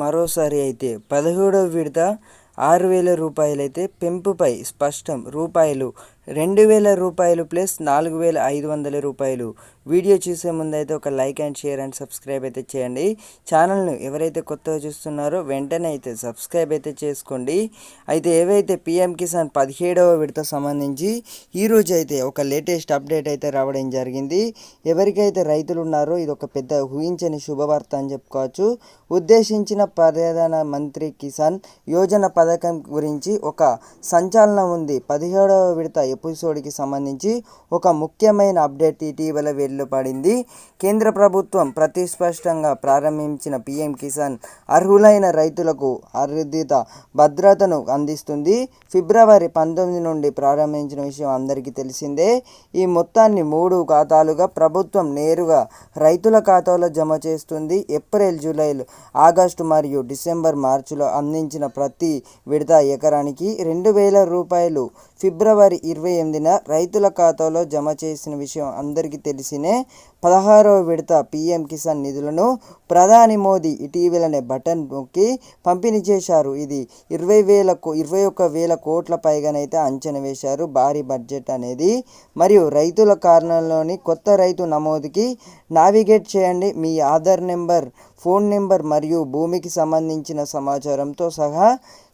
మరోసారి అయితే పదిహేడవ విడత ఆరు వేల రూపాయలైతే పెంపుపై స్పష్టం రూపాయలు రెండు వేల రూపాయలు ప్లస్ నాలుగు వేల ఐదు వందల రూపాయలు. వీడియో చూసే ముందు అయితే ఒక like and share and subscribe అయితే చేయండి. ఛానల్ను ఎవరైతే కొత్తగా చూస్తున్నారో వెంటనే అయితే సబ్స్క్రైబ్ అయితే చేసుకోండి. అయితే ఏవైతే పిఎం కిసాన్ పదిహేడవ విడత సంబంధించి ఈరోజు అయితే ఒక లేటెస్ట్ అప్డేట్ అయితే రావడం జరిగింది. ఎవరికైతే రైతులు ఉన్నారో ఇది ఒక పెద్ద ఊహించని శుభవార్త అని చెప్పుకోవచ్చు. ఉద్దేశించిన ప్రధాన మంత్రి కిసాన్ యోజన పథకం గురించి ఒక సంచలనం ఉంది. పదిహేడవ విడత ఎపిసోడ్కి సంబంధించి ఒక ముఖ్యమైన అప్డేట్ ఇటీవల వెలువడింది కేంద్ర ప్రభుత్వం ప్రతిస్పష్టంగా ప్రారంభించిన పీఎం కిసాన్ అర్హులైన రైతులకు అర్ధిత భద్రతను అందిస్తుంది. ఫిబ్రవరి పంతొమ్మిది నుండి ప్రారంభించిన విషయం అందరికీ తెలిసిందే. ఈ మొత్తాన్ని మూడు ఖాతాలుగా ప్రభుత్వం నేరుగా రైతుల ఖాతాలో జమ చేస్తుంది. ఏప్రిల్ జూలైలు ఆగస్టు మరియు డిసెంబర్ మార్చిలో అందించిన ప్రతి విడత ఎకరానికి రెండు వేల రూపాయలు ఫిబ్రవరి ఇరవై ఎనిమిదిన రైతుల ఖాతాలో జమ చేసిన విషయం అందరికీ తెలిసినే పదహారవ విడత పీఎం కిసాన్ నిధులను ప్రధాని మోదీ ఇటీవలనే బటన్ నొక్కి పంపిణీ చేశారు. ఇది ఇరవై వేల ఇరవై ఒక్క వేల కోట్ల పైగానైతే అంచనా వేశారు భారీ బడ్జెట్ అనేది. మరియు రైతుల కారణంలోని కొత్త రైతు నమోదుకి నావిగేట్ చేయండి. మీ ఆధార్ నెంబర్ ఫోన్ నెంబర్ మరియు భూమికి సంబంధించిన సమాచారంతో సహా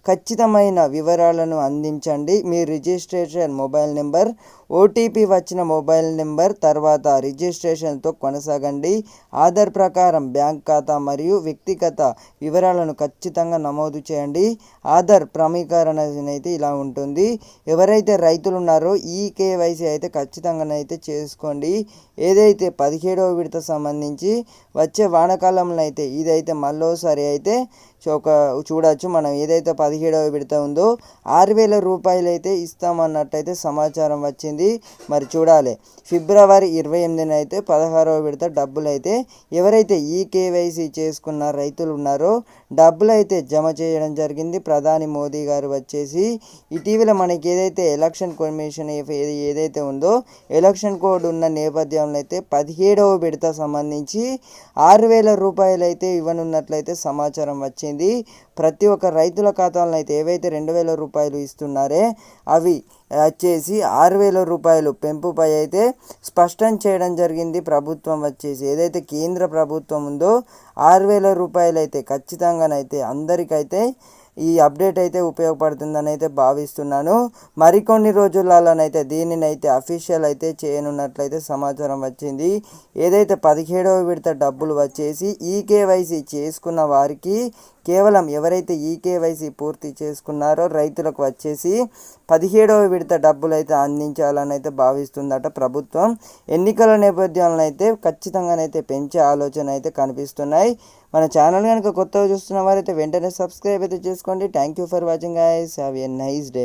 ఖచ్చితమైన వివరాలను అందించండి. మీ రిజిస్ట్రేషన్ మొబైల్ నెంబర్ ఓటీపీ వచ్చిన మొబైల్ నెంబర్ తర్వాత రిజిస్ట్రేషన్తో కొనసాగండి. ఆధార్ ప్రకారం బ్యాంక్ ఖాతా మరియు వ్యక్తిగత వివరాలను ఖచ్చితంగా నమోదు చేయండి. ఆధార్ ప్రమీకరణ అయితే ఇలా ఉంటుంది. ఎవరైతే రైతులు ఉన్నారో ఈ కేవైసీ అయితే ఖచ్చితంగానైతే చేసుకోండి. ఏదైతే పదిహేడవ విడత సంబంధించి వచ్చే వానకాలంలో అయితే ఇదైతే మళ్ళోసారి అయితే ఒక చూడవచ్చు మనం ఏదైతే పదిహేడవ విడత ఉందో ఆరు వేల రూపాయలు అయితే ఇస్తామన్నట్టయితే సమాచారం వచ్చింది. మరి చూడాలి. ఫిబ్రవరి ఇరవై ఎనిమిదిన అయితే పదహారవ విడత డబ్బులు అయితే ఎవరైతే ఈ కేవైసీ చేసుకున్న రైతులు ఉన్నారో డబ్బులు అయితే జమ చేయడం జరిగింది. ప్రధాని మోదీ గారు వచ్చేసి ఇటీవల మనకి ఏదైతే ఎలక్షన్ కమిషన్ ఏదైతే ఉందో ఎలక్షన్ కోడ్ ఉన్న నేపథ్యంలో అయితే పదిహేడవ విడత సంబంధించి ఆరు వేల రూపాయలు అయితే ఇవ్వనున్నట్లయితే సమాచారం వచ్చింది. ప్రతి ఒక్క రైతుల ఖాతాలను అయితే ఏవైతే రెండు వేల రూపాయలు ఇస్తున్నారే అవి వచ్చేసి ఆరు వేల రూపాయలు. పెంపుపై అయితే స్పష్టం చేయడం జరిగింది. ప్రభుత్వం వచ్చేసి ఏదైతే కేంద్ర ప్రభుత్వం ఉందో ఆరు వేల రూపాయలు అయితే ఖచ్చితంగానైతే అందరికైతే ఈ అప్డేట్ అయితే ఉపయోగపడుతుందని అయితే భావిస్తున్నాను. మరికొన్ని రోజులలోనైతే దీనిని అయితే అఫీషియల్ అయితే చేయనున్నట్లయితే సమాచారం వచ్చింది. ఏదైతే పదిహేడవ విడత డబ్బులు వచ్చేసి ఈకేవైసీ చేసుకున్న వారికి కేవలం ఎవరైతే ఈకేవైసీ పూర్తి చేసుకున్నారో రైతులకు వచ్చేసి పదిహేడవ విడత డబ్బులు అయితే అందించాలని అయితే భావిస్తుందట ప్రభుత్వం. ఎన్నికల నేపథ్యంలో అయితే ఖచ్చితంగానైతే పెంచే ఆలోచన అయితే కనిపిస్తున్నాయి. మన ఛానల్ కనుక కొత్తగా చూస్తున్న వారైతే వెంటనే సబ్స్క్రైబ్ అయితే చేసుకోండి. Thank you for watching ice have a nice day